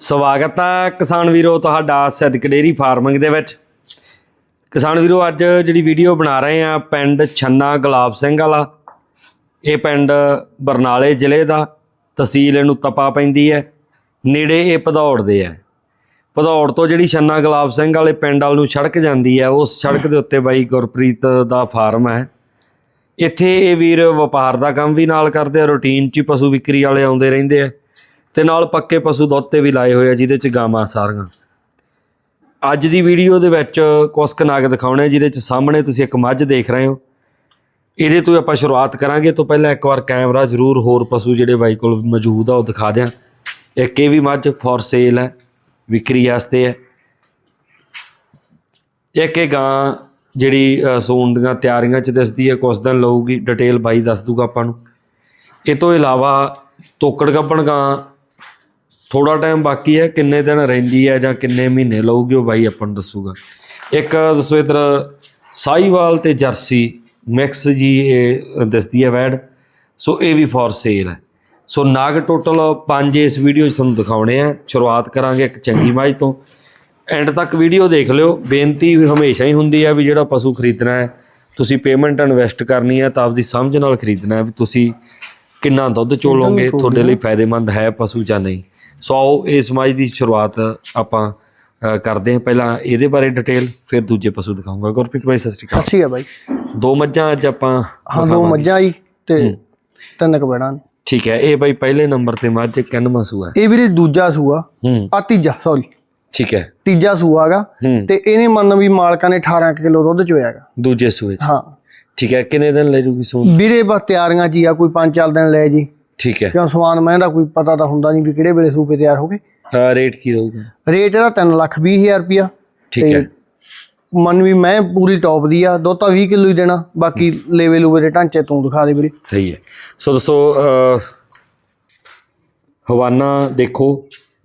ਸਵਾਗਤ ਹੈ ਕਿਸਾਨ ਵੀਰੋ ਤੁਹਾਡਾ ਸਿੱਧਕ ਡੇਰੀ ਫਾਰਮਿੰਗ ਦੇ ਵਿੱਚ। ਕਿਸਾਨ ਵੀਰੋ, ਅੱਜ ਜਿਹੜੀ ਵੀਡੀਓ ਬਣਾ ਰਹੇ ਆ, ਪਿੰਡ ਛੰਨਾ ਗੁਲਾਬ ਸਿੰਘ ਵਾਲਾ। ਇਹ ਪਿੰਡ ਬਰਨਾਲੇ ਜ਼ਿਲ੍ਹੇ ਦਾ, ਤਹਿਸੀਲ ਇਹਨੂੰ ਤਪਾ ਪੈਂਦੀ ਹੈ। ਨੇੜੇ ਇਹ ਭਦੌੜ ਦੇ ਹੈ। ਭਦੌੜ ਤੋਂ ਜਿਹੜੀ ਛੰਨਾ ਗੁਲਾਬ ਸਿੰਘ ਵਾਲੇ ਪਿੰਡ ਵੱਲ ਨੂੰ ਸੜਕ ਜਾਂਦੀ ਹੈ, ਉਸ ਸੜਕ ਦੇ ਉੱਤੇ ਬਾਈ ਗੁਰਪ੍ਰੀਤ ਦਾ ਫਾਰਮ ਹੈ। ਇੱਥੇ ਇਹ ਵੀਰ ਵਪਾਰ ਦਾ ਕੰਮ ਵੀ ਨਾਲ ਕਰਦੇ ਆ, ਰੂਟੀਨ 'ਚ ਹੀ ਪਸ਼ੂ ਵਿਕਰੀ ਵਾਲੇ ਆਉਂਦੇ ਰਹਿੰਦੇ ਆ। ਤੇ ਨਾਲ ਪੱਕੇ ਪਸ਼ੂ ਦੋਤੇ ਵੀ ਲਾਏ ਹੋਏ ਆ ਜਿਹਦੇ 'ਚ ਗਾਵਾਂ ਸਾਰੀਆਂ। ਅੱਜ ਦੀ ਵੀਡੀਓ ਦੇ ਵਿੱਚ ਕੁਸਕ ਨਾਗ ਨਗ ਦਿਖਾਉਣੇ ਜਿਹਦੇ 'ਚ ਸਾਹਮਣੇ ਤੁਸੀਂ ਇੱਕ ਮੱਝ ਦੇਖ ਰਹੇ ਹੋ। ਇਹਦੇ ਤੋਂ ਆਪਾਂ ਸ਼ੁਰੂਆਤ ਕਰਾਂਗੇ। ਤੋਂ ਪਹਿਲਾਂ ਇੱਕ ਵਾਰ ਕੈਮਰਾ ਜ਼ਰੂਰ ਹੋਰ ਪਸ਼ੂ ਜਿਹੜੇ ਬਾਈ ਕੋਲ ਮੌਜੂਦ ਆ ਉਹ ਦਿਖਾ ਦਿਆਂ। ਇੱਕ ਇਹ ਵੀ ਮੱਝ ਫॉर ਸੇਲ ਹੈ ਵਿਕਰੀ ਵਾਸਤੇ ਹੈ ਇੱਕ ਇਹ ਗਾਂ ਜਿਹੜੀ ਅ, ਸੂਣ ਦੀਆਂ ਤਿਆਰੀਆਂ ਚ ਦਿਸਦੀ ਹੈ ਕੁਛ ਦਿਨ ਲਊਗੀ ਡਿਟੇਲ ਬਾਈ ਦੱਸ ਦੂਗਾ ਆਪਾਂ ਨੂੰ। ਇਹ ਤੋਂ ਇਲਾਵਾ ਤੋਕੜ ਗੱਪਣ ਗਾਂ ਥੋੜਾ ਟਾਈਮ ਬਾਕੀ ਹੈ ਕਿੰਨੇ ਦਿਨ ਰਹਿੰਦੀ ਹੈ ਜਾਂ ਕਿੰਨੇ ਮਹੀਨੇ ਲਊਗੀ ਉਹ ਬਾਈ ਆਪਾਂ ਨੂੰ ਦੱਸੂਗਾ। ਇੱਕ ਦੱਸੋ ਇਧਰ ਸਾਈਵਾਲ ਤੇ ਜਰਸੀ ਮਿਕਸ ਜੀ ਇਹ ਦਿਸਦੀ ਹੈ ਵੈਡ ਸੋ ਇਹ ਵੀ ਫॉर ਸੇਲ ਹੈ। ਸੋ ਨਾਗ ਟੋਟਲ 5 ਇਸ ਵੀਡੀਓ 'ਚ ਤੁਹਾਨੂੰ ਦਿਖਾਉਣੇ ਆ। ਸ਼ੁਰੂਆਤ ਕਰਾਂਗੇ ਇੱਕ ਚੰਗੀ ਮੱਝ ਤੋਂ। ਐਂਡ ਤੱਕ ਵੀਡੀਓ ਦੇਖ ਲਿਓ। ਬੇਨਤੀ ਵੀ ਹਮੇਸ਼ਾ ਹੀ ਹੁੰਦੀ ਹੈ ਵੀ ਜਿਹੜਾ ਪਸ਼ੂ ਖਰੀਦਣਾ ਹੈ ਤੁਸੀਂ ਪੇਮੈਂਟ ਇਨਵੈਸਟ ਕਰਨੀ ਹੈ ਤਾਂ ਆਪਦੀ ਸਮਝ ਨਾਲ ਖਰੀਦਣਾ ਹੈ ਵੀ ਤੁਸੀਂ ਕਿੰਨਾ ਦੁੱਧ ਚੋਲੋਗੇ ਤੁਹਾਡੇ ਲਈ ਫਾਇਦੇਮੰਦ ਹੈ ਪਸ਼ੂ ਜਾਂ ਨਹੀਂ। ਸੋ ਆਓ ਇਸ ਮੱਝ ਦੀ ਸ਼ੁਰੂਆਤ ਆਪਾਂ ਅ, ਕਰਦੇ ਹਾਂ। ਪਹਿਲਾਂ ਇਹਦੇ ਬਾਰੇ ਡਿਟੇਲ ਫਿਰ ਦੂਜੇ ਪਸ਼ੂ ਦਿਖਾਊਂਗਾ ਗੁਰਪ੍ਰੀਤ ਭਾਈ ਸਤਿ ਸ਼੍ਰੀ ਅਕਾਲ। ਸੱਚੀ ਆ ਬਾਈ। ਦੋ ਮੱਝਾਂ ਅੱਜ ਆਪਾਂ ਹਾਂ ਦੋ ਮੱਝਾਂ ਜੀ ਤੇ ਤਿੰਨ ਕਬੜਾਂ। ਠੀਕ ਹੈ ਇਹ ਬਾਈ ਪਹਿਲੇ ਨੰਬਰ ਤੇ ਮੱਝ ਕਿੰਨਵਾਂ ਸੂਆ ਹੈ। ਇਹ ਵੀਰੇ ਦੂਜਾ ਸੂਆ। ਹੂੰ। ਆ ਤੀਜਾ ਸੌਰੀ ਠੀਕ ਹੈ। ਤੀਜਾ ਸੂਆ ਹੈਗਾ ਹੂੰ। ਤੇ ਇਹਨੇ ਮੰਨ ਵੀ ਮਾਲਕਾਂ ਨੇ 18 ਕਿਲੋ ਦੁੱਧ ਚੋਇਆਗਾ ਦੂਜੇ ਸੂਏ 'ਚ। ਹਾਂ। ਠੀਕ ਹੈ ਕਿੰਨੇ ਦਿਨ ਲੈ ਜੂਗੀ ਸੂਣ ਵੀਰੇ ਬਸ ਤਿਆਰੀਆਂ ਹੀ ਆ ਕੋਈ ਪੰਜ ਚਾਰ ਦਿਨ ਲੈ ਜੀ। ਠੀਕ ਹੈ। ਕਿਉਂ ਸਵਾਨ ਮੈਂ ਦਾ ਕੋਈ ਪਤਾ ਤਾਂ ਹੁੰਦਾ ਨਹੀਂ ਵੀ ਕਿਹੜੇ ਵੇਲੇ ਸੂਪੇ ਤਿਆਰ ਹੋ ਗਏ। ਹਾਂ ਰੇਟ ਕੀ ਰਹੂਗਾ? ਰੇਟ ਇਹਦਾ 3 ਲੱਖ 20 ਹਜ਼ਾਰ ਰੁਪਿਆ ਠੀਕ ਹੈ। ਮੰਨ ਵੀ ਮੈਂ ਪੂਰੀ ਟੌਪ ਦੀ ਆ ਦੁੱਧ ਤਾਂ 20 ਕਿਲੋ ਹੀ ਦੇਣਾ ਬਾਕੀ ਲੇਵੇ ਲੂਵੇ ਦੇ ਢਾਂਚੇ ਤੂੰ ਦਿਖਾ ਦੇ ਵੀਰੇ। ਸਹੀ ਹੈ। ਸੋ ਦੋਸਤੋ ਹਵਾਨਾ ਦੇਖੋ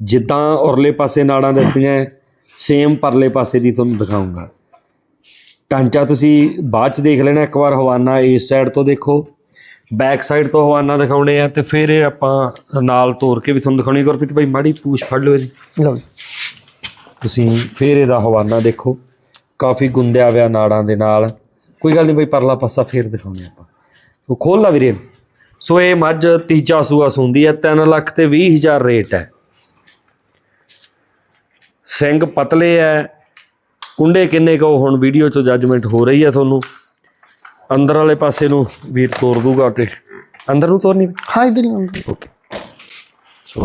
ਜਿੱਦਾਂ ਉਰਲੇ ਪਾਸੇ ਨਾੜਾਂ ਦਿਸਦੀਆਂ ਸੇਮ ਪਰਲੇ ਪਾਸੇ ਦੀ ਤੁਹਾਨੂੰ ਦਿਖਾਉਂਗਾ। ਟਾਂਚਾ ਤੁਸੀਂ ਬਾਅਦ ਚ ਦੇਖ ਲੈਣਾ ਇੱਕ ਵਾਰ ਹਵਾਨਾ ਇਸ ਸਾਈਡ ਤੋਂ ਦੇਖੋ। ਬੈਕ ਸਾਈਡ ਤੋਂ ਹਵਾਨਾ ਦਿਖਾਉਣੇ ਆ ਤੇ ਫਿਰ ਇਹ ਆਪਾਂ ਨਾਲ ਤੋਰ ਕੇ ਵੀ ਤੁਹਾਨੂੰ ਦਿਖਾਉਣੀ ਗੁਰਪ੍ਰੀਤ ਭਾਈ ਮਾੜੀ ਪੂਛ ਫੜ ਲਓ ਇਹਦੀ। ਲਓ ਜੀ। ਤੁਸੀਂ ਫਿਰ ਇਹਦਾ ਹਵਾਨਾ ਦੇਖੋ। ਕਾਫੀ ਗੁੰਦਿਆ ਹੋਇਆ ਨਾੜਾਂ ਦੇ ਨਾਲ। ਕੋਈ ਗੱਲ ਨਹੀਂ ਬਈ ਪਰਲਾ ਪਾਸਾ ਫੇਰ ਦਿਖਾਉਂਦੇ ਆਪਾਂ। ਉਹ ਖੋਲ ਲਾ ਵੀਰੇ। ਸੋ ਇਹ ਮੱਝ ਤੀਜਾ ਸੂਆ ਸੁੰਦੀ ਹੈ 3 ਲੱਖ ਤੇ 20 ਹਜ਼ਾਰ ਰੇਟ ਹੈ। ਸਿੰਘ ਪਤਲੇ ਹੈ ਕੁੰਡੇ ਕਿੰਨੇ ਕੋ ਹੁਣ ਵੀਡੀਓ ਚੋਂ ਜੱਜਮੈਂਟ ਹੋ ਰਹੀ ਹੈ ਤੁਹਾਨੂੰ। ਅੰਦਰ ਵਾਲੇ ਪਾਸੇ ਨੂੰ ਵੀਰ ਤੋੜ ਦੂਗਾ ਤੇ ਅੰਦਰ ਨੂੰ ਤੋਰਨੀ? ਹਾਂ ਇਧਰ ਹੀ ਅੰਦਰ। ਓਕੇ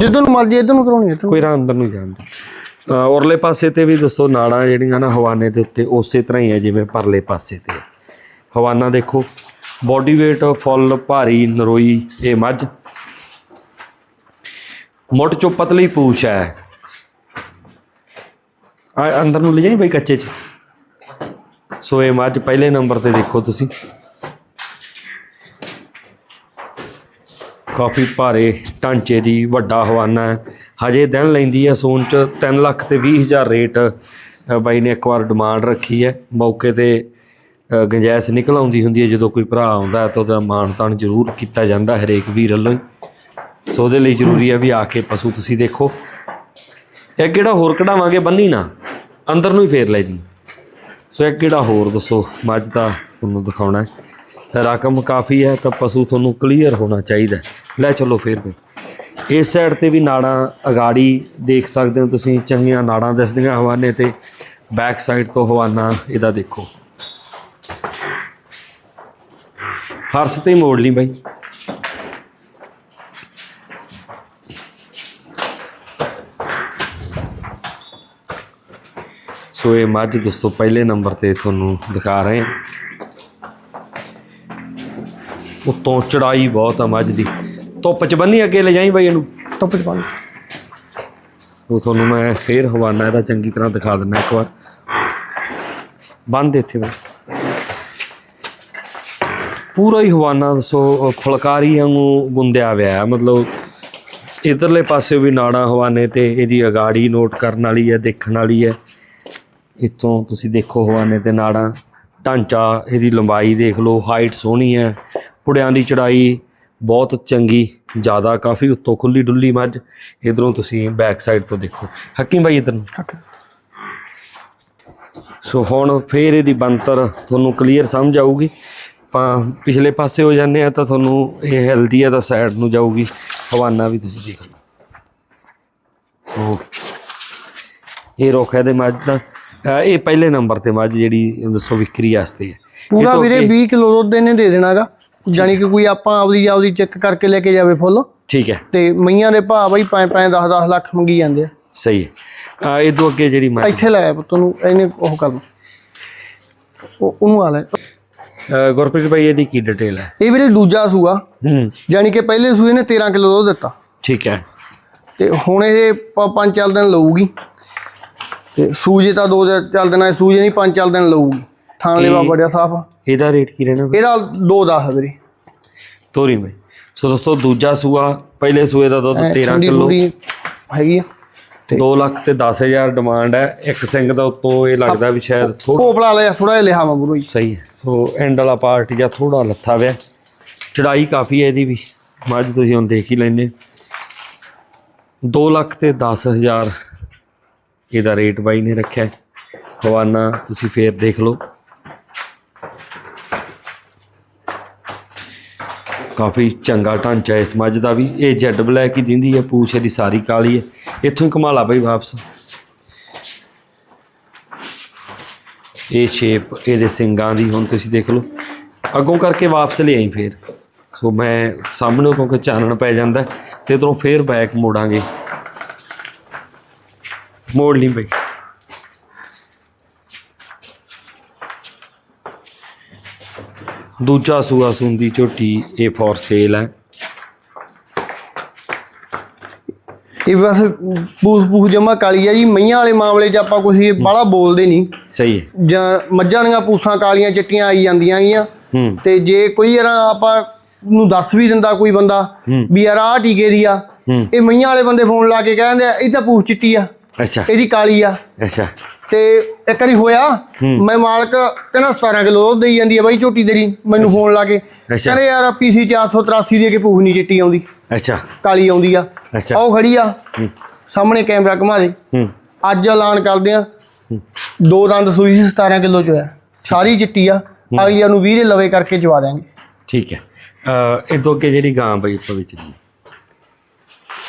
ਜਿੱਦੋਂ ਨੂੰ ਮਰਜ਼ੀ ਇਧਰ ਨੂੰ ਕਰਾਉਣੀ ਇਧਰ ਕੋਈ ਰਾਂ ਅੰਦਰ ਨੂੰ ਜਾਂਦਾ ਅ, ਉਰਲੇ ਪਾਸੇ ਤੇ ਵੀ ਦੱਸੋ ਨਾੜਾਂ ਜਿਹੜੀਆਂ ਨਾ ਹਵਾਨੇ ਦੇ ਉੱਤੇ ਉਸੇ ਤਰ੍ਹਾਂ ਹੀ ਹੈ ਜਿਵੇਂ ਪਰਲੇ ਪਾਸੇ ਤੇ। ਹੈ। ਹਵਾਨਾ ਦੇਖੋ ਬਾਡੀ weight ਫੁੱਲ ਭਾਰੀ ਨਰੋਈ ਇਹ ਮੱਝ। ਮੁੱਢ ਚੋਂ ਪਤਲੀ ਪੂਛ ਹੈ। ਆ ਅੰਦਰ ਨੂੰ ਲੈ ਜਾਈ ਬਈ ਕੱਚੇ ਚ। ਸੋ ਇਹ ਮੱਝ ਪਹਿਲੇ ਨੰਬਰ ਤੇ ਦੇਖੋ ਤੁਸੀਂ। ਕਾਫੀ ਭਾਰੇ ਢਾਂਚੇ ਦੀ ਵੱਡਾ ਹਵਾਨਾ ਹੈ। ਹਜੇ ਦਿਨ ਲੈਂਦੀ ਹੈ ਸੋਨ ਚ 3 ਲੱਖ ਤੇ 20 ਹਜ਼ਾਰ ਰੇਟ ਬਾਈ ਨੇ ਇੱਕ ਵਾਰ ਡਿਮਾਂਡ ਰੱਖੀ ਹੈ। ਮੌਕੇ ਤੇ ਅ, ਨਿਕਲ ਆਉਂਦੀ ਹੁੰਦੀ ਹੈ ਜਦੋਂ ਕੋਈ ਭਰਾ ਆਉਂਦਾ ਤਾਂ ਉਹਦਾ ਮਾਣ ਤਾਣ ਜ਼ਰੂਰ ਕੀਤਾ ਜਾਂਦਾ ਹਰੇਕ ਵੀਰ ਵੱਲੋਂ ਹੀ। ਸੋ ਉਹਦੇ ਲਈ ਜ਼ਰੂਰੀ ਹੈ ਵੀ ਆ ਕੇ ਪਸ਼ੂ ਤੁਸੀਂ ਦੇਖੋ। ਇਹ ਕਿਹੜਾ ਹੋਰ ਕਢਾਵਾਂਗੇ? ਬੰਨੀ ਨਾ। ਅੰਦਰ ਨੂੰ ਹੀ ਫੇਰ ਲੈ ਜੀ। ਸੋ ਇੱਕ ਕਿਹੜਾ ਹੋਰ ਦੱਸੋ? ਮੱਝ ਦਾ ਤੁਹਾਨੂੰ ਦਿਖਾਉਣਾ ਹੈ। ਰਕਮ ਕਾਫੀ ਹੈ ਤਾਂ ਪਸ਼ੂ ਤੁਹਾਨੂੰ ਕਲੀਅਰ ਹੋਣਾ ਚਾਹੀਦਾ ਲੈ ਚਲੋ ਫਿਰ ਵੀ। ਇਸ ਸਾਈਡ ਤੇ ਵੀ ਨਾੜਾਂ ਅਗਾੜੀ ਦੇਖ ਸਕਦੇ ਹੋ ਤੁਸੀਂ, ਚੰਗੀਆਂ ਨਾੜਾਂ ਦਿਸਦੀਆਂ ਹਵਾਨੇ ਤੇ। ਬੈਕ ਸਾਈਡ ਤੋਂ ਹਵਾਨਾ, ਇਹਦਾ ਦੇਖੋ। ਹਰਸ ਤੇ ਮੋੜ ਲਈ ਬਾਈ। ਸੋ ਇਹ ਮੱਝ, ਦੋਸਤੋ, ਪਹਿਲੇ ਨੰਬਰ ਤੇ ਤੁਹਾਨੂੰ ਦਿਖਾ ਰਹੇ ਹਾਂ। ਉਤੋਂ ਚੜਾਈ ਬਹੁਤ ਆ ਮੱਝ ਦੀ। ਧੁੱਪ ਚ ਬੰਨੀ ਅੱਗੇ ਲੈ ਜਾਈ ਬਾਈ ਇਹਨੂੰ? ਟੋਪ ਚ ਲਓ ਉਹ ਤੁਹਾਨੂੰ ਮੈਂ ਫੇਰ ਹਵਾਨਾ ਇਹਦਾ ਚੰਗੀ ਤਰ੍ਹਾਂ ਦਿਖਾ ਦਿੰਦਾ ਇੱਕ ਵਾਰ। ਬੰਦ ਇੱਥੇ ਬਾਈ। ਪੂਰਾ ਹੀ ਹਵਾਨਾ ਦੱਸੋ ਫੁਲਕਾਰੀ ਵਾਂਗੂ ਗੁੰਦਿਆ ਹੋਇਆ ਮਤਲਬ ਇਧਰਲੇ ਪਾਸੇ ਵੀ ਨਾੜਾ ਹਵਾਨੇ ਤੇ ਇਹਦੀ ਅਗਾੜੀ ਨੋਟ ਕਰਨ ਵਾਲੀ ਹੈ ਦੇਖਣ ਵਾਲੀ ਹੈ। ਇੱਥੋਂ ਤੁਸੀਂ ਦੇਖੋ ਹਵਾਨੇ ਤੇ ਨਾੜਾਂ। ਢਾਂਚਾ ਇਹਦੀ ਲੰਬਾਈ ਦੇਖ ਲਓ ਹਾਈਟ ਸੋਹਣੀ ਹੈ। ਪੁੜਿਆਂ ਦੀ ਚੜਾਈ ਬਹੁਤ ਚੰਗੀ ਜ਼ਿਆਦਾ ਕਾਫੀ ਉੱਤੋਂ ਖੁੱਲੀ ਡੁੱਲੀ ਮੱਝ ਇਧਰੋਂ ਤੁਸੀਂ ਬੈਕ ਸਾਈਡ ਤੋਂ ਦੇਖੋ। ਹੱਕੀ ਬਾਈ ਇਧਰ ਸੋ ਹੁਣ ਫੇਰ ਇਹਦੀ ਬੰਤਰ ਤੁਹਾਨੂੰ ਕਲੀਅਰ ਸਮਝ ਆਊਗੀ। ਆਪਾਂ ਪਿਛਲੇ ਪਾਸੇ ਹੋ ਜਾਂਦੇ ਆ ਤਾਂ ਤੁਹਾਨੂੰ ਇਹ ਹੈਲਦੀ ਆ ਤਾਂ ਸਾਈਡ ਨੂੰ ਜਾਊਗੀ। ਹਵਾਨਾ ਵੀ ਤੁਸੀਂ ਦੇਖ ਲਓ। ਸੋ ਇਹ ਰੁੱਖ ਹੈ ਦੇ ਮੱਝ ਦਾ। ਇਹ ਪਹਿਲੇ ਨੰਬਰ ਤੇ ਮੱਝ ਜਿਹੜੀ ਦੱਸੋ ਵਿਕਰੀ ਵਾਸਤੇ ਹੈ। ਪੂਰਾ ਵੀਰੇ ਅੱਗੇ- 20 ਕਿਲੋ ਦੁੱਧ ਇਹਨੇ ਦੇ ਦੇਣਾਗਾ। ਜਾਨੀ ਕਿ ਕੋਈ ਆਪਾਂ ਆਪਦੀ ਆਪਦੀ ਚੈੱਕ ਕਰਕੇ ਲੈ ਕੇ ਜਾਵੇ ਫੁੱਲ। ਠੀਕ ਹੈ। ਤੇ ਮਈਆਂ ਦੇ ਭਾਅ ਬਈ 5 5 10 10 ਲੱਖ ਮੰਗੀ ਜਾਂਦੇ ਆ। ਸਹੀ ਹੈ। ਇਹ ਤੋਂ ਅੱਗੇ ਜਿਹੜੀ ਮੱਝ ਇੱਥੇ ਲਾਇਆ ਪੁੱਤ ਨੂੰ ਇਹਨੇ ਉਹ ਕਰ ਉਹਨੂੰ ਆ ਲੈ। ਗੁਰਪ੍ਰੀਤ ਭਾਈ ਇਹਦੀ ਕੀ ਡਿਟੇਲ ਹੈ? ਇਹ ਵੀਰੇ ਦੂਜਾ ਸੂਆ। ਹੂੰ। ਜਾਨੀ ਕਿ ਪਹਿਲੇ ਸੂਏ ਨੇ 13 ਕਿਲੋ ਦੁੱਧ ਦਿੱਤਾ। ਠੀਕ ਹੈ। ਤੇ ਹੁਣ ਇਹ ਪੰਜ ਚੱਲ ਦਿਨ ਲਊਗੀ। ਤੇ ਸੂਜੇ ਤਾਂ ਦੋ ਦਿਨ ਚੱਲ ਦੇਣਾ ਸੂਜੇ ਨਹੀਂ ਪੰਜ ਚੱਲ ਦਿਨ ਲਊਗੀ। ਥਾਂ ਲੈਵਾ ਇਹ- ਬੜਿਆ ਸਾਫ਼ ਇਹਦਾ ਰੇਟ ਕੀ ਰਹਿਣਾ ਇਹਦਾ ਦੋ ਦਾ ਹੈ ਵੀਰੇ। ਤੋਰੀ ਭਾਈ ਸੋ ਦੋਸਤੋ ਦੂਜਾ ਸੂਆ ਪਹਿਲੇ ਸੂਏ ਦਾ ਦੁੱਧ ਐਂ 13 ਠੰਡੀ ਕਿਲੋ। ਹੈਗੀ ਆ। 2 ਲੱਖ ਤੇ 10000 ਡਿਮਾਂਡ ਹੈ। ਇੱਕ ਸਿੰਘ ਦਾ ਉੱਤੋਂ ਇਹ ਲੱਗਦਾ ਵੀ ਸ਼ਾਇਦ ਥੋੜਾ ਕੋਪਲਾ ਲਿਆ ਥੋੜਾ ਜਿਹਾ ਲਿਆ ਵਾ ਗੁਰੂ ਜੀ ਸਹੀ ਹੈ। ਸੋ ਐਂਡ ਵਾਲਾ ਪਾਰਟ ਜਾਂ ਥੋੜਾ ਲੱਥਾ ਵਿਆ ਚੜਾਈ ਕਾਫੀ ਹੈ ਇਹਦੀ ਵੀ। ਮੱਝ ਤੁਸੀਂ ਹੁਣ ਦੇਖ ਹੀ ਲੈਂਦੇ। 2 ਲੱਖ ਤੇ 10000 ਇਹਦਾ ਰੇਟ ਬਾਈ ਨੇ ਰੱਖਿਆ। ਹੈ। ਹਵਾਨਾ ਤੁਸੀਂ ਫੇਰ ਦੇਖ ਲਓ। ਕਾਫੀ ਚੰਗਾ ਢਾਂਚਾ ਇਸ ਮੱਝ ਦਾ ਵੀ। ਇਹ ਜੈਡ ਬਲੈਕ ਹੀ ਦਿੰਦੀ ਹੈ ਪੂਛ ਇਹਦੀ ਸਾਰੀ ਕਾਲੀ ਹੈ। ਇੱਥੋਂ ਹੀ ਕਮਾਲਾ ਬਈ ਵਾਪਸ। ਇਹ ਸ਼ੇਪ ਇਹਦੇ ਸਿੰਗਾਂ ਦੀ ਹੁਣ ਤੁਸੀਂ ਦੇਖ ਲਓ। ਅੱਗੋਂ ਕਰਕੇ ਵਾਪਸ ਲੈ ਆਈ ਫੇਰ। ਸੋ ਮੈਂ ਸਾਹਮਣੇ ਕਿਉਂਕਿ ਚਾਨਣ ਪੈ ਜਾਂਦਾ ਹੈ, ਤੇ ਇਧਰੋਂ ਫੇਰ ਬੈਕ ਮੋੜਾਂਗੇ। ਮੋੜ ਲਈ ਬਈ। ਦੂਜਾ ਸੂਆ ਸੁੰਦੀ ਝੋਟੀ ਇਹ ਫੋਰ ਸੇਲ ਹੈ। ਇਹ ਬਸ ਪੂਸ ਪੂਸ ਜਮਾ ਕਾਲੀ ਆ ਜੀ ਮਈਆਂ ਵਾਲੇ ਮਾਮਲੇ 'ਚ ਆਪਾਂ ਕੁਝ ਬਾਹਲਾ ਬੋਲਦੇ ਨਹੀਂ। ਸਹੀ ਹੈ। ਜਾਂ ਮੱਝਾਂ ਦੀਆਂ ਪੂਸਾਂ ਕਾਲੀਆਂ ਚਿੱਟੀਆਂ ਆਈ ਜਾਂਦੀਆਂ ਗੀਆਂ। ਤੇ ਜੇ ਕੋਈ ਯਾਰ ਆਪਾਂ ਨੂੰ ਦੱਸ ਵੀ ਦਿੰਦਾ ਕੋਈ ਬੰਦਾ। ਵੀ ਯਾਰ ਆਹ ਟੀਕੇ ਦੀ ਆ ਇਹ ਮਈਆਂ ਵਾਲੇ ਬੰਦੇ ਫੋਨ ਲਾ ਕੇ ਕਹਿੰਦੇ ਆ ਇਹ ਤਾਂ ਪੂਸ ਚਿੱਟੀ ਆ। ਅੱਛਾ। ਇਹਦੀ ਕਾਲੀ ਆ। ਅੱਛਾ। ਤੇ ਇੱਕ ਵਾਰੀ ਹੋਇਆ ਮੈਂ ਮਾਲਕ ਕਹਿੰਦਾ 17 ਕਿਲੋ ਦੁੱਧ ਦੇਈ ਜਾਂਦੀ ਆ ਬਾਈ ਝੋਟੀ ਤੇਰੀ ਮੈਨੂੰ ਫੋਨ ਲਾ ਕੇ। ਕਹਿੰਦੇ ਯਾਰ ਪੀਸੀ 483 ਦੇ ਕੇ ਪੂਸ ਨਹੀਂ ਚਿੱਟੀ ਆਉਂਦੀ। ਅੱਛਾ। ਕਾਲੀ ਆਉਂਦੀ ਆ। ਅੱਛਾ। ਉਹ ਖੜੀ ਆ। ਹੂੰ। ਸਾਹਮਣੇ ਕੈਮਰਾ ਘੁਮਾ ਦੇ। ਹੂੰ। ਅੱਜ ਐਲਾਨ ਕਰਦੇ ਆ। ਦੋ ਦੰਦ ਸੂਈ ਸੀ 17 ਕਿਲੋ ਚ ਹੋਇਆ ਸਾਰੀ ਚਿੱਟੀ ਆ। ਅਗਲੀਆਂ ਨੂੰ 20 ਦੇ ਲਵੇ ਕਰਕੇ ਚਵਾ ਦਿਆਂਗੇ। ਠੀਕ ਹੈ। ਇਹ ਤੋਂ ਅੱਗੇ ਜਿਹੜੀ ਗਾਂ ਬਈ ਵਿੱਚ ਦੀ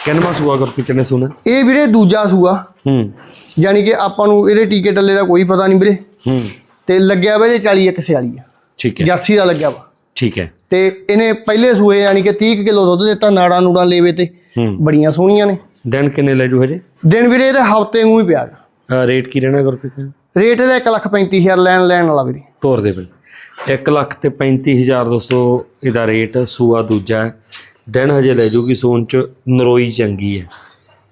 ਕਿੰਨਵਾਂ ਸੂਆ ਗੁਰਪ੍ਰੀਤ ਨੇ ਸੁਣਾ ਇਹ ਵੀਰੇ ਦੂਜਾ ਸੂਆ। ਹੂੰ। ਯਾਨੀ ਕਿ ਆਪਾਂ ਨੂੰ ਇਹਦੇ ਟੀਕੇ ਟੱਲੇ ਦਾ ਕੋਈ ਪਤਾ ਨਹੀਂ ਵੀਰੇ। ਹੂੰ। ਤੇ ਲੱਗਿਆ ਵਾ ਇਹਦੇ 40 ਇੱਕ 46 ਆ। ਠੀਕ ਹੈ। ਜਰਸੀ ਦਾ ਲੱਗਿਆ ਵਾ। ਠੀਕ ਹੈ। ਤੇ ਇਹਨੇ ਪਹਿਲੇ ਸੂਏ ਯਾਨੀ ਕਿ 30 ਕਿਲੋ ਦੁੱਧ ਦਿੱਤਾ ਨਾੜਾ ਨੂੜਾ ਲੇਵੇ ਤੇ। ਬੜੀਆਂ ਸੋਹਣੀਆਂ ਨੇ। ਦਿਨ ਕਿੰਨੇ ਲੈ ਜੂ ਹਜੇ? ਦਿਨ ਵੀਰੇ ਇਹਦੇ ਹਫ਼ਤੇ ਨੂੰ ਹੀ ਪਿਆ ਰੇਟ ਕੀ ਰਹਿਣਾ ਗੁਰਪ੍ਰੀਤ ਰੇਟ ਇਹਦਾ 135000 ਲੈਣ ਲੈਣ ਵਾਲਾ ਵੀਰੇ। ਤੋਰ ਦੇ ਬਈ 1 ਲੱਖ ਤੇ 35000 ਦੋਸਤੋ ਇਹਦਾ ਰੇਟ ਸੂਆ ਦੂਜਾ ਹੈ। ਦਿਨ ਹਜੇ ਲੈ ਜੂਗੀ ਸੋਨ ਚ, ਨਰੋਈ ਚੰਗੀ ਹੈ।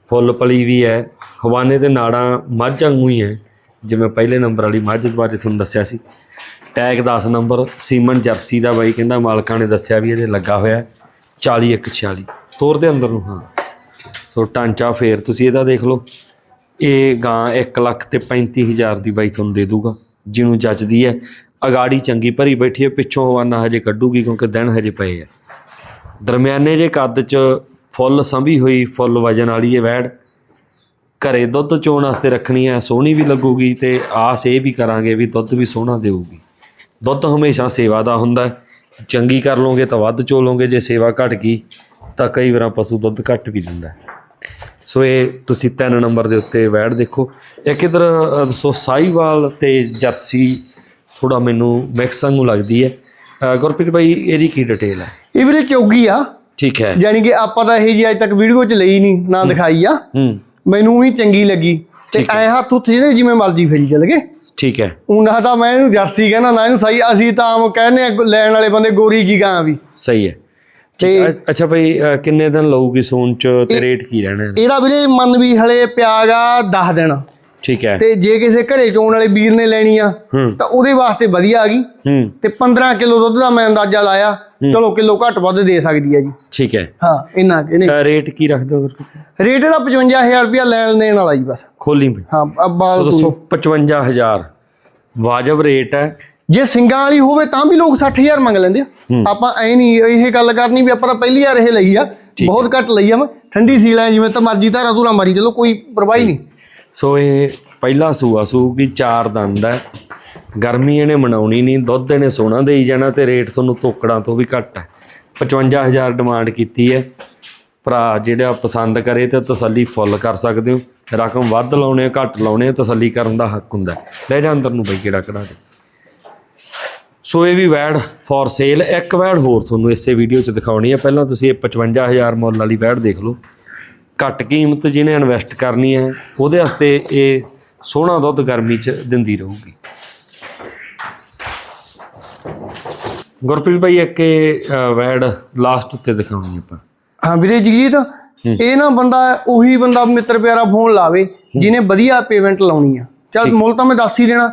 ਫੁੱਲ ਪਲੀ ਵੀ ਹੈ, ਹਵਾਨੇ ਤੇ ਨਾੜਾਂ ਮੱਝ ਵਾਂਗੂ ਹੀ ਹੈ। ਜਿਵੇਂ ਪਹਿਲੇ ਨੰਬਰ ਵਾਲੀ ਮੱਝ ਬਾਰੇ ਤੁਹਾਨੂੰ ਦੱਸਿਆ ਸੀ। ਟੈਗ 10 ਨੰਬਰ, ਸੀਮਨ ਜਰਸੀ ਦਾ ਬਾਈ ਕਹਿੰਦਾ, ਮਾਲਕਾਂ ਨੇ ਦੱਸਿਆ ਵੀ ਇਹਦੇ ਲੱਗਾ ਹੋਇਆ 40 146 ਤੋਰ ਦੇ ਅੰਦਰ ਨੂੰ, ਹਾਂ। ਸੋ ਟਾਂਚਾ ਫੇਰ ਤੁਸੀਂ ਇਹਦਾ ਦੇਖ ਲਓ। ਇਹ ਗਾਂ 1 ਲੱਖ ਤੇ 35000 ਦੀ ਬਾਈ ਤੁਹਾਨੂੰ ਦੇ ਦੂਗਾ। ਜਿਹਨੂੰ ਜੱਜਦੀ ਹੈ, ਅਗਾੜੀ ਚੰਗੀ ਭਰੀ ਬੈਠੀ ਹੈ, ਪਿੱਛੋਂ ਹਵਾਨਾ ਹਜੇ ਕੱਢੂਗੀ ਕਿਉਂਕਿ ਦਿਨ ਹਜੇ ਪਏ ਆ। ਦਰਮਿਆਨੇ ਜੇ ਕੱਦ ਚ ਫੁੱਲ ਸੰਭੀ ਹੋਈ, ਫੁੱਲ ਵਜਨ ਵਾਲੀ ਇਹ ਵੈੜ, ਘਰੇ ਦੁੱਧ ਚੋਣ ਵਾਸਤੇ ਰੱਖਣੀ ਹੈ, ਸੋਹਣੀ ਵੀ ਲੱਗੂਗੀ ਤੇ ਆਸ ਇਹ ਵੀ ਕਰਾਂਗੇ ਵੀ ਦੁੱਧ ਵੀ ਸੋਹਣਾ ਦੇਊਗੀ। ਦੁੱਧ ਹਮੇਸ਼ਾ ਸੇਵਾ ਦਾ ਹੁੰਦਾ ਚੰਗੀ ਕਰ ਲਓਗੇ ਤਾਂ ਵੱਧ ਚੋ ਲਓਗੇ, ਜੇ ਸੇਵਾ ਘਟ ਗਈ ਤਾਂ ਕਈ ਵਾਰ ਪਸ਼ੂ ਦੁੱਧ ਘੱਟ ਵੀ ਦਿੰਦਾ ਸੋ ਇਹ ਤੁਸੀਂ ਤਿੰਨ ਨੰਬਰ ਦੇ ਉੱਤੇ ਵੈੜ ਦੇਖੋ। ਇੱਕ ਇਧਰ ਸੋ ਸਾਈਵਾਲ ਤੇ ਜਰਸੀ ਥੋੜਾ ਮੈਨੂੰ ਮਿਕਸ ਵਾਂਗੂ ਲੱਗਦੀ ਹੈ। ਗੁਰਪ੍ਰੀਤ ਭਾਈ ਇਹਦੀ ਕੀ ਡਿਟੇਲ ਹੈ? ਇਹ ਵੀਰੇ ਚੌਗੀ ਆ। ਠੀਕ ਹੈ। ਯਾਨੀ ਕਿ ਆਪਾਂ ਤਾਂ ਇਹ ਜੀ ਅੱਜ ਤੱਕ ਵੀਡੀਓ 'ਚ ਲਈ ਨਹੀਂ ਨਾ ਦਿਖਾਈ ਆ। ਹੂੰ। ਮੈਨੂੰ ਵੀ ਚੰਗੀ ਲੱਗੀ। ਤੇ ਐ ਹੱਥ ਉੱਥੇ ਜਿਹੜੇ ਜਿਵੇਂ ਮਰਜ਼ੀ ਫੇਰੀ ਚੱਲ ਗਏ। ਠੀਕ ਹੈ। ਉਹਨਾਂ ਤਾਂ ਮੈਂ ਇਹਨੂੰ ਜਰਸੀ ਕਹਿੰਦਾ ਨਾ ਇਹਨੂੰ ਸਹੀ। ਅਸੀਂ ਤਾਂ ਆਮ ਕਹਿੰਦੇ ਆ ਲੈਣ ਵਾਲੇ ਬੰਦੇ ਗੋਰੀ ਜੀ ਗਾਂ ਵੀ। ਸਹੀ ਹੈ। ਤੇ ਅੱਛਾ ਭਾਈ ਕਿੰਨੇ ਦਿਨ ਲਊਗੀ ਸੂਨ ਚ ਤੇ ਰੇਟ ਕੀ ਰਹਿਣਾ ਇਹਦਾ? ਇਹਦਾ ਵੀਰੇ ਮਨ ਵੀ ਹਲੇ ਪਿਆਗਾ 10 ਦਿਨ। ਠੀਕ ਹੈ। ਤੇ ਜੇ ਕਿਸੇ ਘਰੇ ਚੋਣ ਵਾਲੇ ਵੀਰ ਨੇ ਲੈਣੀ ਆ ਹੂੰ। ਤਾਂ ਉਹਦੇ ਵਾਸਤੇ ਵਧੀਆ ਆ ਗਈ। ਹੂੰ। ਤੇ 15 ਕਿਲੋ ਦੁੱਧ ਦਾ ਮੈਂ ਅੰਦਾਜ਼ਾ ਲਾਇਆ। ਚਲੋ ਕਿਲੋ ਘੱਟ ਵੱਧ ਦੇ ਸਕਦੀ ਆ ਜੀ। ਠੀਕ ਹੈ। ਹਾਂ ਇੰਨਾ ਕਿ ਨਹੀਂ ਅ, ਰੇਟ ਕੀ ਰੱਖ ਦੋ ਰੇਟ ਇਹਦਾ 55000 ਰੁਪਇਆ ਲੈਣ ਦੇਣ ਵਾਲਾ ਜੀ ਬਸ। ਖੋਲੀ ਹਾਂ ਅੱਬਾ ਸੋ ਦੋਸਤੋ 55000 ਵਾਜਬ ਰੇਟ ਹੈ। ਜੇ ਸਿੰਗਾਂ ਵਾਲੀ ਹੋਵੇ ਤਾਂ ਵੀ ਲੋਕ 60000 ਮੰਗ ਲੈਂਦੇ ਆ। ਆਪਾਂ ਐ ਨਹੀਂ ਇਹ ਗੱਲ ਕਰਨੀ ਵੀ ਆਪਾਂ ਤਾਂ ਪਹਿਲੀ ਵਾਰ ਇਹ ਲਈ ਆ। ਬਹੁਤ ਘੱਟ ਲਈ ਆ ਮੈਂ। ਠੰਡੀ ਸੀਲ ਐ ਜਿਵੇਂ ਤਾਂ ਮਰਜ਼ੀ ਧਾਰਾ ਧੂਰਾ ਮਾਰੀ ਚਲੋ ਕੋਈ ਪਰਵਾਹੀ ਨਹੀਂ। ਸੋ ਇਹ ਪਹਿਲਾ ਸੂਆ ਸੂਗੀ ਚਾਰ ਦੰਦ ਹੈ। ਗਰਮੀ ਇਹਨੇ ਮਨਾਉਣੀ ਨਹੀਂ ਦੁੱਧ ਇਹਨੇ ਸੋਨਾ ਦੇਈ ਜਾਣਾ ਤੇ ਰੇਟ ਤੁਹਾਨੂੰ ਤੋਕੜਾਂ ਤੋਂ ਵੀ ਘੱਟ ਹੈ। 55000 ਡਿਮਾਂਡ ਕੀਤੀ ਹੈ। ਭਰਾ ਜਿਹੜਾ ਪਸੰਦ ਕਰੇ ਤੇ ਤਸੱਲੀ ਫੁੱਲ ਕਰ ਸਕਦੇ ਹੋ। ਰਕਮ ਵੱਧ ਲਾਉਣੇ ਆ, ਘੱਟ ਲਾਉਣੇ ਆ, ਤਸੱਲੀ ਕਰਨ ਦਾ ਹੱਕ ਹੁੰਦਾ ਹੈ। ਲੈ ਜਾ ਅੰਦਰ ਨੂੰ ਬਈ ਕਿਹੜਾ ਕਢਾ ਦੇ। ਸੋ ਇਹ ਵੀ ਵੈੜ ਫॉर ਸੇਲ ਇੱਕ ਵੈੜ ਹੋਰ ਤੁਹਾਨੂੰ ਇਸੇ ਵੀਡੀਓ 'ਚ ਦਿਖਾਉਣੀ ਹੈ। ਪਹਿਲਾਂ ਤੁਸੀਂ ਇਹ 55000 ਮੁੱਲ ਵਾਲੀ ਵੈੜ ਦੇਖ ਲਓ। ਘੱਟ ਕੀਮਤ ਜਿਹਨੇ ਇਨਵੈਸਟ ਕਰਨੀ ਹੈ ਉਹਦੇ ਵਾਸਤੇ ਇਹ ਸੋਹਣਾ ਦੁੱਧ ਗਰਮੀ 'ਚ ਦਿੰਦੀ ਰਹੂਗੀ। ਗੁਰਪ੍ਰੀਤ ਭਾਈ ਇੱਕ ਵੈੜ ਲਾਸਟ ਉੱਤੇ ਦਿਖਾਉਣੀ ਆਪਾਂ। ਹਾਂ ਵੀਰੇ ਜਗਜੀਤ ਇਹ ਨਾ ਬੰਦਾ ਉਹੀ ਬੰਦਾ ਮਿੱਤਰ ਪਿਆਰਾ ਫੋਨ ਲਾਵੇ ਜਿਹਨੇ ਵਧੀਆ ਪੇਮੈਂਟ ਲਾਉਣੀ ਆ। ਚਲ ਮੁੱਲ ਤਾਂ ਮੈਂ ਦੱਸ ਹੀ ਦੇਣਾ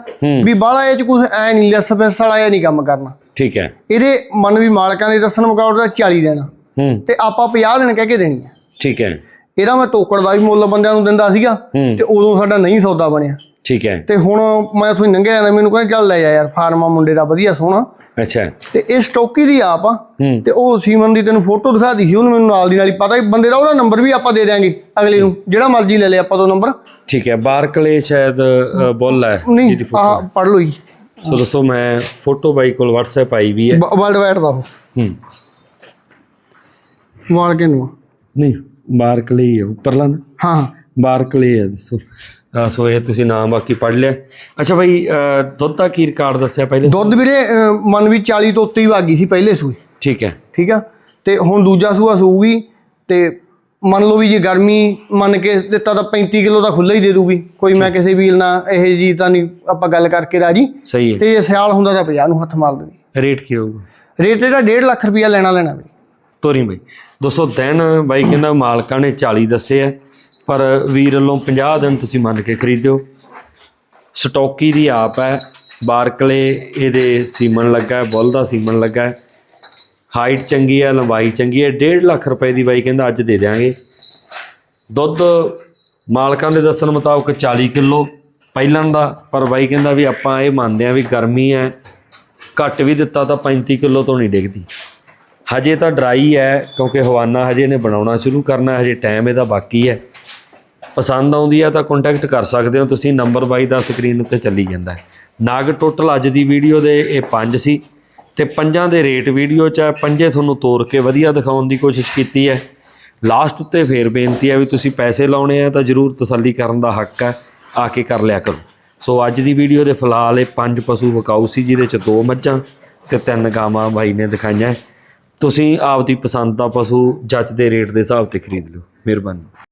ਵੀ ਬਾਹਲਾ ਇਹ ਚ ਕੁਝ ਐ ਨਹੀਂ ਲੈਸ ਫੈਸ ਵਾਲਾ ਇਹ ਨਹੀਂ ਕੰਮ ਕਰਨਾ। ਠੀਕ ਹੈ। ਇਹਦੇ ਮਨ ਵੀ ਮਾਲਕਾਂ ਦੇ ਦੱਸਣ ਮੁਕਾਬਲੇ ਦਾ 40 ਦੇਣਾ। ਹੂੰ। ਤੇ ਆਪਾਂ 50 ਦਿਨ ਕਹਿ ਕੇ ਦੇਣੀ ਆ। ਠੀਕ ਹੈ। ਇਹਦਾ ਮੈਂ ਤੋਕੜ ਦਾ ਵੀ ਮੁੱਲ ਬੰਦਿਆਂ ਨੂੰ ਦਿੰਦਾ ਸੀਗਾ। ਤੇ ਉਦੋਂ ਸਾਡਾ ਨਹੀਂ ਸੌਦਾ ਬਣਿਆ। ਠੀਕ ਹੈ। ਤੇ ਹੁਣ ਮੈਂ ਹੀ ਲੰਘਿਆ ਜਾਂਦਾ ਮੈਨੂੰ ਕਹਿੰਦਾ ਚੱਲ ਲੈ ਜਾ ਯਾਰ ਫਾਰਮਾ ਮੁੰਡੇ ਦਾ ਵਧੀਆ ਸੋਹਣਾ। ਅੱਛਾ। ਤੇ ਇਹ ਸਟੋਕੀ ਦੀ ਆਪ ਆ ਤੇ ਉਹ ਸੀਮਨ ਦੀ ਤੈਨੂੰ ਫੋਟੋ ਦਿਖਾਤੀ ਸੀ ਉਹਨੂੰ ਮੈਨੂੰ ਨਾਲ ਦੀ ਨਾਲ ਹੀ ਪਤਾ ਹੀ ਬੰਦੇ ਦਾ ਉਹਦਾ ਨੰਬਰ ਵੀ ਆਪਾਂ ਦੇ ਦਿਆਂਗੇ ਅਗਲੇ ਨੂੰ ਜਿਹੜਾ ਮਰਜ਼ੀ ਲੈ ਲੈ ਆਪਾਂ ਤੋਂ ਨੰਬਰ। ਠੀਕ ਹੈ ਬਾਰਕਲੇ ਸ਼ਾਇਦ ਬੁੱਲ ਹੈ ਜਿਹਦੀ ਫੋਟੋ। ਆਹ ਪੜ ਲਓ ਜੀ। ਸੋ ਦੱਸੋ ਮੈਂ ਫੋਟੋ ਬਾਈ ਕੋਲ WhatsApp ਆਈ ਵੀ ਹੈ। ਵਰਲਡ ਵਾਈਡ ਦਾ ਉਹ। ਹੂੰ। ਵਾਲ ਕੇ ਨੂੰ ਨਹੀਂ। ਬਾਰਕਲੇ ਹੀ ਉੱਪਰਲਾ ਨਾ? ਹਾਂ। ਬਾਰਕਲੇ ਹੈ ਦੱਸੋ। ਅ, ਸੋ ਇਹ ਤੁਸੀਂ ਨਾਮ ਬਾਕੀ ਪੜ ਲਿਆ। ਅੱਛਾ ਭਾਈ ਦੁੱਧ ਦਾ ਕੀ ਰਿਕਾਰਡ ਦੱਸਿਆ ਪਹਿਲੇ ਦੁੱਧ ਵੀਰੇ ਅਹ, ਮਨ ਵੀ 40 ਤੋਂ ਉੱਤੇ ਹੀ ਵਾਗੀ ਸੀ ਪਹਿਲੇ ਸੂਏ। ਠੀਕ ਹੈ। ਠੀਕ ਆ? ਤੇ ਹੁਣ ਦੂਜਾ ਸੂਆ ਸੂਗੀ ਤੇ ਮੰਨ ਲਓ ਵੀ ਜੇ ਗਰਮੀ ਮੰਨ ਕੇ ਦਿੱਤਾ ਤਾਂ 35 ਕਿਲੋ ਦਾ ਖੁੱਲਾ ਹੀ ਦੇ ਦੂਗੀ। ਕੋਈ ਮੈਂ ਕਿਸੇ ਵੀਲ ਨਾਲ ਇਹ ਜੀ ਤਾਂ ਨਹੀਂ ਆਪਾਂ ਗੱਲ ਕਰਕੇ ਰਾਜੀ। ਸਹੀ ਹੈ। ਤੇ ਜੇ ਸਿਆਲ ਹੁੰਦਾ ਤਾਂ 50 ਨੂੰ ਹੱਥ ਮਾਰ ਦੇਣੀ। ਰੇਟ ਕੀ ਹੋਊਗਾ ਰੇਟ ਇਹਦਾ 1.5 ਲੱਖ ਰੁਪਇਆ ਲੈਣਾ ਲੈਣਾ ਵੀ ਤੋਰੀ ਬਾਈ। ਦੋਸਤੋ, ਦਿਨ ਬਾਈ ਕਹਿੰਦਾ ਮਾਲਕਾਂ ਨੇ 40 ਦੱਸੇ ਆ, ਪਰ ਵੀਰ ਵੱਲੋਂ 50 ਦਿਨ ਤੁਸੀਂ ਮੰਨ ਕੇ ਖਰੀਦਿਓ। ਸਟੋਕੀ ਦੀ ਆਪ ਹੈ, ਬਾਰਕਲੇ ਇਹਦੇ ਸੀਮਨ ਲੱਗਾ ਹੈ, ਬੁੱਲ ਦਾ ਸੀਮਨ ਲੱਗਾ ਹੈ। ਹਾਈਟ ਚੰਗੀ ਹੈ, ਲੰਬਾਈ ਚੰਗੀ ਹੈ 1.5 ਲੱਖ ਰੁਪਏ ਦੀ ਬਾਈ ਕਹਿੰਦਾ ਅੱਜ ਦੇ ਦਿਆਂਗੇ। ਦੁੱਧ ਮਾਲਕਾਂ ਦੇ ਦੱਸਣ ਮੁਤਾਬਕ 40 ਕਿਲੋ ਪਹਿਲਾਂ ਦਾ, ਪਰ ਬਾਈ ਕਹਿੰਦਾ ਵੀ ਆਪਾਂ ਇਹ ਮੰਨਦੇ ਆ ਵੀ ਗਰਮੀ ਹੈ, ਘੱਟ ਵੀ ਦਿੱਤਾ ਤਾਂ 35 ਕਿਲੋ ਤੋਂ ਨਹੀਂ ਡਿੱਗਦੀ। ਹਜੇ ਤਾਂ ਡਰਾਈ ਹੈ, ਕਿਉਂਕਿ ਹਵਾਨਾ ਹਜੇ ਨੇ ਬਣਾਉਣਾ ਸ਼ੁਰੂ ਕਰਨਾ, ਹਜੇ ਟਾਈਮ ਇਹਦਾ ਬਾਕੀ ਹੈ। ਪਸੰਦ ਆਉਂਦੀ ਹੈ ਤਾਂ ਕੰਟੈਕਟ ਕਰ ਸਕਦੇ ਹੋ, ਤੁਸੀਂ ਨੰਬਰ ਬਾਈ ਦਾ ਸਕਰੀਨ ਉੱਤੇ ਚੱਲੀ ਜਾਂਦਾ ਹੈ। ਨਾਗ ਟੋਟਲ ਅੱਜ ਦੀ ਵੀਡੀਓ ਦੇ ਇਹ ਪੰਜ ਸੀ ਤੇ ਪੰਜਾਂ ਦੇ ਰੇਟ ਵੀਡੀਓ 'ਚ ਹੈ। ਪੰਜੇ ਤੁਹਾਨੂੰ ਤੋੜ ਕੇ ਵਧੀਆ ਦਿਖਾਉਣ ਦੀ ਕੋਸ਼ਿਸ਼ ਕੀਤੀ ਹੈ। ਲਾਸਟ ਉੱਤੇ ਫੇਰ ਬੇਨਤੀ ਹੈ ਵੀ ਤੁਸੀਂ ਪੈਸੇ ਲਾਉਣੇ ਆ ਤਾਂ ਜਰੂਰ ਤਸੱਲੀ ਕਰਨ ਦਾ ਹੱਕ ਹੈ, ਆ ਕੇ ਕਰ ਲਿਆ ਕਰੋ। ਸੋ ਅੱਜ ਦੀ ਵੀਡੀਓ ਦੇ ਫਿਲਹਾਲ ਇਹ ਪੰਜ ਪਸ਼ੂ ਵਿਕਾਊ ਸੀ, ਜਿਹਦੇ 'ਚ ਦੋ ਮੱਝਾਂ ਤੇ ਤਿੰਨ ਗਾਵਾਂ ਬਾਈ ਨੇ ਦਿਖਾਈਆਂ ਤੁਸੀਂ ਆਪਦੀ ਪਸੰਦ ਦਾ ਪਸ਼ੂ ਜੱਜ ਦੇ ਰੇਟ ਦੇ ਹਿਸਾਬ ਤੇ ਖਰੀਦ ਲਿਓ। ਮਿਹਰਬਾਨੀ।